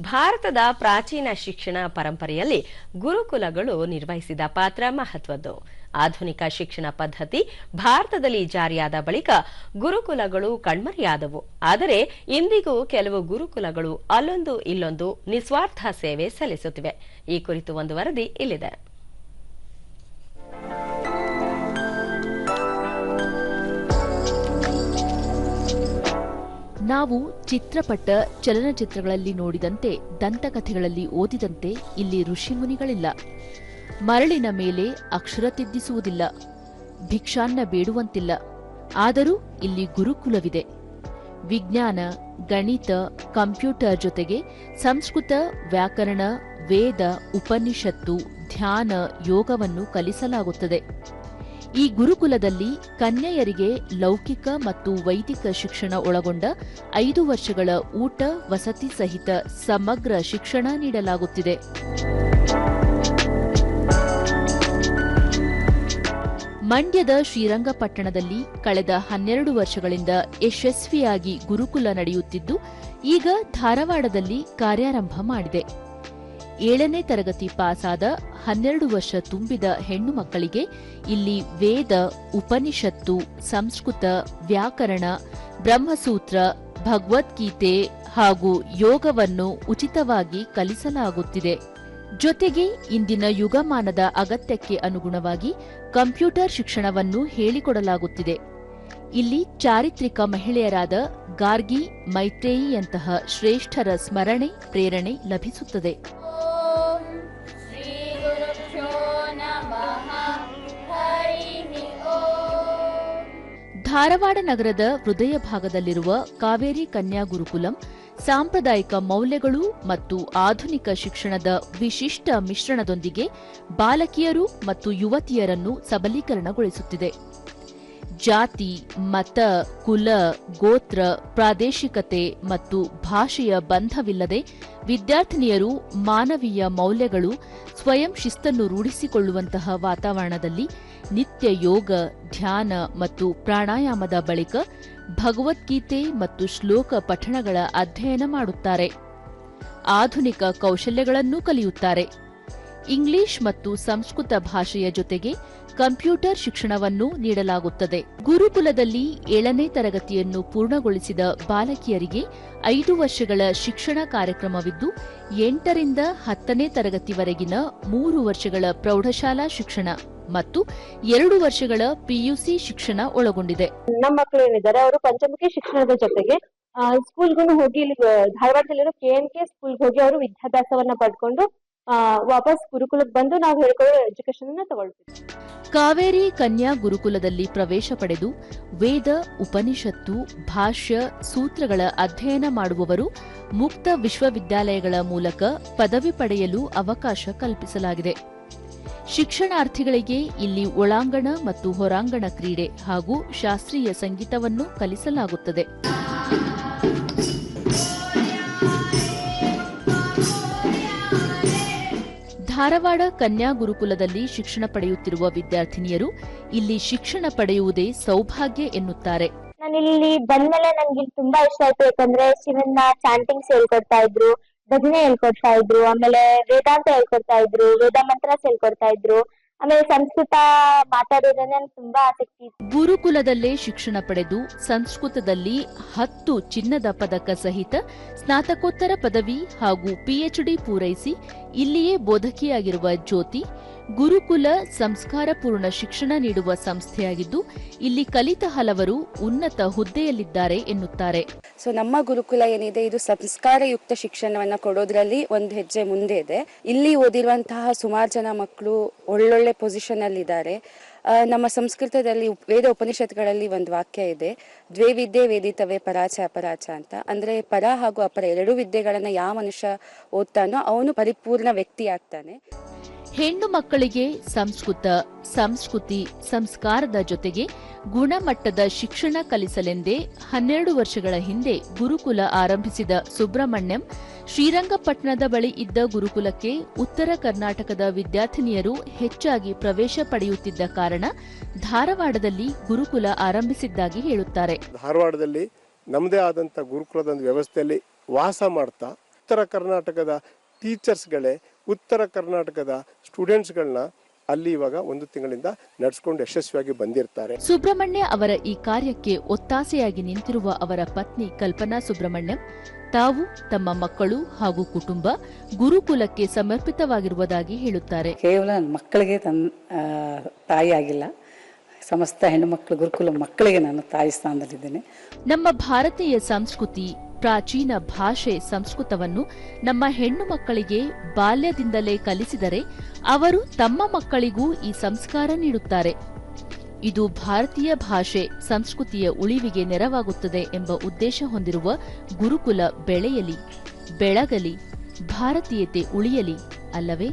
ಭಾರತದ ಪ್ರಾಚೀನ ಶಿಕ್ಷಣ ಪರಂಪರೆಯಲ್ಲಿ ಗುರುಕುಲಗಳು ನಿರ್ವಹಿಸಿದ ಪಾತ್ರ ಮಹತ್ವದ್ದು. ಆಧುನಿಕ ಶಿಕ್ಷಣ ಪದ್ಧತಿ ಭಾರತದಲ್ಲಿ ಜಾರಿಯಾದ ಬಳಿಕ ಗುರುಕುಲಗಳು ಕಣ್ಮರೆಯಾದವು. ಆದರೆ ಇಂದಿಗೂ ಕೆಲವು ಗುರುಕುಲಗಳು ಅಲ್ಲೊಂದು ಇಲ್ಲೊಂದು ನಿಸ್ವಾರ್ಥ ಸೇವೆ ಸಲ್ಲಿಸುತ್ತಿವೆ. ಈ ಕುರಿತು ಒಂದು ವರದಿ ಇಲ್ಲಿದೆ. ನಾವು ಚಿತ್ರಪಟ ಚಲನಚಿತ್ರಗಳಲ್ಲಿ ನೋಡಿದಂತೆ ದಂತಕಥೆಗಳಲ್ಲಿ ಓದಿದಂತೆ ಇಲ್ಲಿ ಋಷಿಮುನಿಗಳಿಲ್ಲ. ಮರಳಿನ ಮೇಲೆ ಅಕ್ಷರ ತಿದ್ದಿಸುವುದಿಲ್ಲ, ಭಿಕ್ಷಾನ್ನ ಬೇಡುವಂತಿಲ್ಲ. ಆದರೂ ಇಲ್ಲಿ ಗುರುಕುಲವಿದೆ. ವಿಜ್ಞಾನ, ಗಣಿತ, ಕಂಪ್ಯೂಟರ್ ಜೊತೆಗೆ ಸಂಸ್ಕೃತ, ವ್ಯಾಕರಣ, ವೇದ, ಉಪನಿಷತ್ತು, ಧ್ಯಾನ, ಯೋಗವನ್ನು ಕಲಿಸಲಾಗುತ್ತದೆ. ಈ ಗುರುಕುಲದಲ್ಲಿ ಕನ್ಯೆಯರಿಗೆ ಲೌಕಿಕ ಮತ್ತು ವೈದಿಕ ಶಿಕ್ಷಣ ಒಳಗೊಂಡ ಐದು ವರ್ಷಗಳ ಊಟ, ವಸತಿ ಸಹಿತ ಸಮಗ್ರ ಶಿಕ್ಷಣ ನೀಡಲಾಗುತ್ತಿದೆ. ಮಂಡ್ಯದ ಶ್ರೀರಂಗಪಟ್ಟಣದಲ್ಲಿ ಕಳೆದ ಹನ್ನೆರಡು ವರ್ಷಗಳಿಂದ ಯಶಸ್ವಿಯಾಗಿ ಗುರುಕುಲ ನಡೆಯುತ್ತಿದ್ದು, ಈಗ ಧಾರವಾಡದಲ್ಲಿ ಕಾರ್ಯಾರಂಭ ಮಾಡಿದೆ. ಏಳನೇ ತರಗತಿ ಪಾಸಾದ ಹನ್ನೆರಡು ವರ್ಷ ತುಂಬಿದ ಹೆಣ್ಣು ಮಕ್ಕಳಿಗೆ ಇಲ್ಲಿ ವೇದ, ಉಪನಿಷತ್ತು, ಸಂಸ್ಕೃತ, ವ್ಯಾಕರಣ, ಬ್ರಹ್ಮಸೂತ್ರ, ಭಗವದ್ಗೀತೆ ಹಾಗೂ ಯೋಗವನ್ನು ಉಚಿತವಾಗಿ ಕಲಿಸಲಾಗುತ್ತಿದೆ. ಜೊತೆಗೆ ಇಂದಿನ ಯುಗಮಾನದ ಅಗತ್ಯಕ್ಕೆ ಅನುಗುಣವಾಗಿ ಕಂಪ್ಯೂಟರ್ ಶಿಕ್ಷಣವನ್ನು ಹೇಳಿಕೊಡಲಾಗುತ್ತಿದೆ. ಇಲ್ಲಿ ಚಾರಿತ್ರಿಕ ಮಹಿಳೆಯರಾದ ಗಾರ್ಗಿ ಮೈತ್ರೇಯಿಯಂತಹ ಶ್ರೇಷ್ಠರ ಸ್ಮರಣೆ, ಪ್ರೇರಣೆ ಲಭಿಸುತ್ತದೆ. ಧಾರವಾಡ ನಗರದ ಹೃದಯ ಭಾಗದಲ್ಲಿರುವ ಕಾವೇರಿ ಕನ್ಯಾ ಗುರುಕುಲಂ ಸಾಂಪ್ರದಾಯಿಕ ಮೌಲ್ಯಗಳು ಮತ್ತು ಆಧುನಿಕ ಶಿಕ್ಷಣದ ವಿಶಿಷ್ಟ ಮಿಶ್ರಣದೊಂದಿಗೆ ಬಾಲಕಿಯರು ಮತ್ತು ಯುವತಿಯರನ್ನು ಸಬಲೀಕರಣಗೊಳಿಸುತ್ತಿದೆ. ಜಾತಿ, ಮತ, ಕುಲ, ಗೋತ್ರ, ಪ್ರಾದೇಶಿಕತೆ ಮತ್ತು ಭಾಷೆಯ ಬಂಧವಿಲ್ಲದೆ ವಿದ್ಯಾರ್ಥಿನಿಯರು ಮಾನವೀಯ ಮೌಲ್ಯಗಳು ಸ್ವಯಂ ಶಿಸ್ತನ್ನು ರೂಢಿಸಿಕೊಳ್ಳುವಂತಹ ವಾತಾವರಣದಲ್ಲಿ ನಿತ್ಯ ಯೋಗ, ಧ್ಯಾನ ಮತ್ತು ಪ್ರಾಣಾಯಾಮದ ಬಳಿಕ ಭಗವದ್ಗೀತೆ ಮತ್ತು ಶ್ಲೋಕ ಪಠಣಗಳ ಅಧ್ಯಯನ ಮಾಡುತ್ತಾರೆ. ಆಧುನಿಕ ಕೌಶಲ್ಯಗಳನ್ನೂ ಕಲಿಯುತ್ತಾರೆ. ಇಂಗ್ಲಿಷ್ ಮತ್ತು ಸಂಸ್ಕೃತ ಭಾಷೆಯ ಜೊತೆಗೆ ಕಂಪ್ಯೂಟರ್ ಶಿಕ್ಷಣವನ್ನು ನೀಡಲಾಗುತ್ತದೆ. ಗುರುಕುಲದಲ್ಲಿ ಏಳನೇ ತರಗತಿಯನ್ನು ಪೂರ್ಣಗೊಳಿಸಿದ ಬಾಲಕಿಯರಿಗೆ ಐದು ವರ್ಷಗಳ ಶಿಕ್ಷಣ ಕಾರ್ಯಕ್ರಮವಿದ್ದು, ಎಂಟರಿಂದ ಹತ್ತನೇ ತರಗತಿವರೆಗಿನ ಮೂರು ವರ್ಷಗಳ ಪ್ರೌಢಶಾಲಾ ಶಿಕ್ಷಣ ಮತ್ತು ಎರಡು ವರ್ಷಗಳ ಪಿಯುಸಿ ಶಿಕ್ಷಣ ಒಳಗೊಂಡಿದೆ. ನಮ್ಮ ಮಕ್ಕಳು ಏನಿದ್ದಾರೆ, ಅವರು ಪಂಚಮುಖಿ ಶಿಕ್ಷಣದ ಜೊತೆಗೆ ಸ್ಕೂಲ್ಗೂ ಹೋಗಿ ಇಲ್ಲಿ, ಧಾರವಾಡದಲ್ಲಿರೋ ಕೆ ಎನ್ ಕೆ ಸ್ಕೂಲ್ಗೆ ಹೋಗಿ ಅವರು ವಿದ್ಯಾಭ್ಯಾಸವನ್ನ ಪಡ್ಕೊಂಡು ವಾಪಸ್ ಗುರುಕುಲಕ್ಕೆ ಬಂದು ನಾವು ಹೇಳ್ಕೊಳ್ಳೋ ಎಜುಕೇಶನ್ ಅನ್ನ ತಗೊಳ್ತೀವಿ. ಕಾವೇರಿ ಕನ್ಯಾ ಗುರುಕುಲದಲ್ಲಿ ಪ್ರವೇಶ ಪಡೆದು ವೇದ, ಉಪನಿಷತ್ತು, ಭಾಷ್ಯ, ಸೂತ್ರಗಳ ಅಧ್ಯಯನ ಮಾಡುವವರು ಮುಕ್ತ ವಿಶ್ವವಿದ್ಯಾಲಯಗಳ ಮೂಲಕ ಪದವಿ ಪಡೆಯಲು ಅವಕಾಶ ಕಲ್ಪಿಸಲಾಗಿದೆ. ಶಿಕ್ಷಣಾರ್ಥಿಗಳಿಗೆ ಇಲ್ಲಿ ಒಳಾಂಗಣ ಮತ್ತು ಹೊರಾಂಗಣ ಕ್ರೀಡೆ ಹಾಗೂ ಶಾಸ್ತ್ರೀಯ ಸಂಗೀತವನ್ನು ಕಲಿಸಲಾಗುತ್ತದೆ. ಧಾರವಾಡ ಕನ್ಯಾ ಗುರುಕುಲದಲ್ಲಿ ಶಿಕ್ಷಣ ಪಡೆಯುತ್ತಿರುವ ವಿದ್ಯಾರ್ಥಿನಿಯರು ಇಲ್ಲಿ ಶಿಕ್ಷಣ ಪಡೆಯುವುದೇ ಸೌಭಾಗ್ಯ ಎನ್ನುತ್ತಾರೆ. ನಾನಿಲ್ಲಿ ಬಂದ್ಮೇಲೆ ನನ್ಗೆ ಇಲ್ಲಿ ತುಂಬಾ ಇಷ್ಟ ಆಯ್ತು. ಯಾಕಂದ್ರೆ ಶಿವನ್ನ ಚಾಂಟಿಂಗ್ಸ್ ಹೇಳ್ಕೊಡ್ತಾ ಇದ್ರು, ಭಜನೆ ಹೇಳ್ಕೊಡ್ತಾ ಇದ್ರು, ಆಮೇಲೆ ವೇದಾಂತ ಹೇಳ್ಕೊಡ್ತಾ ಇದ್ರು, ವೇದ ಮಂತ್ರ ಹೇಳ್ಕೊಡ್ತಾ ಇದ್ರು. ಆಮೇಲೆ ಸಂಸ್ಕೃತ ಮಾತಾಡೋದ್ರೆ ನನ್ಗೆ ತುಂಬಾ ಆಸಕ್ತಿ ಗುರುಕುಲದಲ್ಲೇ ಶಿಕ್ಷಣ ಪಡೆದು ಸಂಸ್ಕೃತದಲ್ಲಿ ಹತ್ತು ಚಿನ್ನದ ಪದಕ ಸಹಿತ ಸ್ನಾತಕೋತ್ತರ ಪದವಿ ಹಾಗೂ ಪಿಎಚ್ಡಿ ಪೂರೈಸಿ ಇಲ್ಲಿಯೇ ಬೋಧಕಿಯಾಗಿರುವ ಜ್ಯೋತಿ ಗುರುಕುಲ ಸಂಸ್ಕಾರಪೂರ್ಣ ಶಿಕ್ಷಣ ನೀಡುವ ಸಂಸ್ಥೆಯಾಗಿದ್ದು ಇಲ್ಲಿ ಕಲಿತ ಹಲವರು ಉನ್ನತ ಹುದ್ದೆಯಲ್ಲಿದ್ದಾರೆ ಎನ್ನುತ್ತಾರೆ. ಸೊ ನಮ್ಮ ಗುರುಕುಲ ಏನಿದೆ ಇದು ಸಂಸ್ಕಾರಯುಕ್ತ ಶಿಕ್ಷಣವನ್ನು ಕೊಡೋದ್ರಲ್ಲಿ ಒಂದು ಹೆಜ್ಜೆ ಮುಂದೆ ಇದೆ. ಇಲ್ಲಿ ಓದಿರುವಂತಹ ಸುಮಾರು ಜನ ಮಕ್ಕಳು ಒಳ್ಳೊಳ್ಳೆ ಪೊಸಿಷನ್ ಅಲ್ಲಿ ಇದ್ದಾರೆ ಆ, ನಮ್ಮ ಸಂಸ್ಕೃತದಲ್ಲಿ ವೇದ ಉಪನಿಷತ್ಗಳಲ್ಲಿ ಒಂದು ವಾಕ್ಯ ಇದೆ ದ್ವೇ ವಿದ್ಯೆ ವೇದಿತವೇ ಪರಾಚ ಅಪರಾಚ ಅಂತ. ಅಂದ್ರೆ ಪರ ಹಾಗೂ ಅಪರ ಎರಡೂ ವಿದ್ಯೆಗಳನ್ನ ಯಾವ ಮನುಷ್ಯ ಓದ್ತಾನೋ ಅವನು ಪರಿಪೂರ್ಣ ವ್ಯಕ್ತಿ ಆಗ್ತಾನೆ. ಹೆಣ್ಣು ಮಕ್ಕಳಿಗೆ ಸಂಸ್ಕೃತ, ಸಂಸ್ಕೃತಿ, ಸಂಸ್ಕಾರದ ಜೊತೆಗೆ ಗುಣಮಟ್ಟದ ಶಿಕ್ಷಣ ಕಲಿಸಲೆಂದೇ ಹನ್ನೆರಡು ವರ್ಷಗಳ ಹಿಂದೆ ಗುರುಕುಲ ಆರಂಭಿಸಿದ ಸುಬ್ರಹ್ಮಣ್ಯಂ ಶ್ರೀರಂಗಪಟ್ಟಣದ ಬಳಿ ಇದ್ದ ಗುರುಕುಲಕ್ಕೆ ಉತ್ತರ ಕರ್ನಾಟಕದ ವಿದ್ಯಾರ್ಥಿನಿಯರು ಹೆಚ್ಚಾಗಿ ಪ್ರವೇಶ ಪಡೆಯುತ್ತಿದ್ದ ಕಾರಣ ಧಾರವಾಡದಲ್ಲಿ ಗುರುಕುಲ ಆರಂಭಿಸಿದ್ದಾಗಿ ಹೇಳುತ್ತಾರೆ. ಧಾರವಾಡದಲ್ಲಿ ನಮ್ಮದೇ ಆದಂಥ ಗುರುಕುಲದ ಒಂದು ವ್ಯವಸ್ಥೆಯಲ್ಲಿ ವಾಸ ಮಾಡ್ತಾ ಉತ್ತರ ಕರ್ನಾಟಕದ ಟೀಚರ್ಸ್ಗಳೇ ಉತ್ತರ ಕರ್ನಾಟಕದ ಸ್ಟೂಡೆಂಟ್ಸ್ಗಳನ್ನ ಅಲ್ಲಿ ಇವಾಗ ಒಂದು ತಿಂಗಳಿಂದ ನಡೆಸ್ಕೊಂಡು ಯಶಸ್ವಿಯಾಗಿ ಬಂದಿರ್ತಾರೆ. ಸುಬ್ರಹ್ಮಣ್ಯ ಅವರ ಈ ಕಾರ್ಯಕ್ಕೆ ಒತ್ತಾಸೆಯಾಗಿ ನಿಂತಿರುವ ಅವರ ಪತ್ನಿ ಕಲ್ಪನಾ ಸುಬ್ರಹ್ಮಣ್ಯಂ ತಾವು ತಮ್ಮ ಮಕ್ಕಳು ಹಾಗೂ ಕುಟುಂಬ ಗುರುಕುಲಕ್ಕೆ ಸಮರ್ಪಿತವಾಗಿರುವುದಾಗಿ ಹೇಳುತ್ತಾರೆ. ಕೇವಲ ಮಕ್ಕಳಿಗೆ ತನ್ನ ತಾಯಿ ಆಗಿಲ್ಲ. ಸಮಸ್ತ ಹೆಣ್ಣುಮಕ್ಕಳು ಗುರುಕುಲ ಮಕ್ಕಳಿಗೆ ನಾನು ತಾಯಿ ಸ್ಥಾನದಲ್ಲಿದ್ದೇನೆ. ನಮ್ಮ ಭಾರತೀಯ ಸಂಸ್ಕೃತಿ ಪ್ರಾಚೀನ ಭಾಷೆ ಸಂಸ್ಕೃತವನ್ನು ನಮ್ಮ ಹೆಣ್ಣು ಮಕ್ಕಳಿಗೆ ಬಾಲ್ಯದಿಂದಲೇ ಕಲಿಸಿದರೆ ಅವರು ತಮ್ಮ ಮಕ್ಕಳಿಗೂ ಈ ಸಂಸ್ಕಾರ ನೀಡುತ್ತಾರೆ. ಇದು ಭಾರತೀಯ ಭಾಷೆ ಸಂಸ್ಕೃತಿಯ ಉಳಿವಿಗೆ ನೆರವಾಗುತ್ತದೆ ಎಂಬ ಉದ್ದೇಶ ಹೊಂದಿರುವ ಗುರುಕುಲ ಬೆಳೆಯಲಿ, ಬೆಳಗಲಿ, ಭಾರತೀಯತೆ ಉಳಿಯಲಿ ಅಲ್ಲವೇ?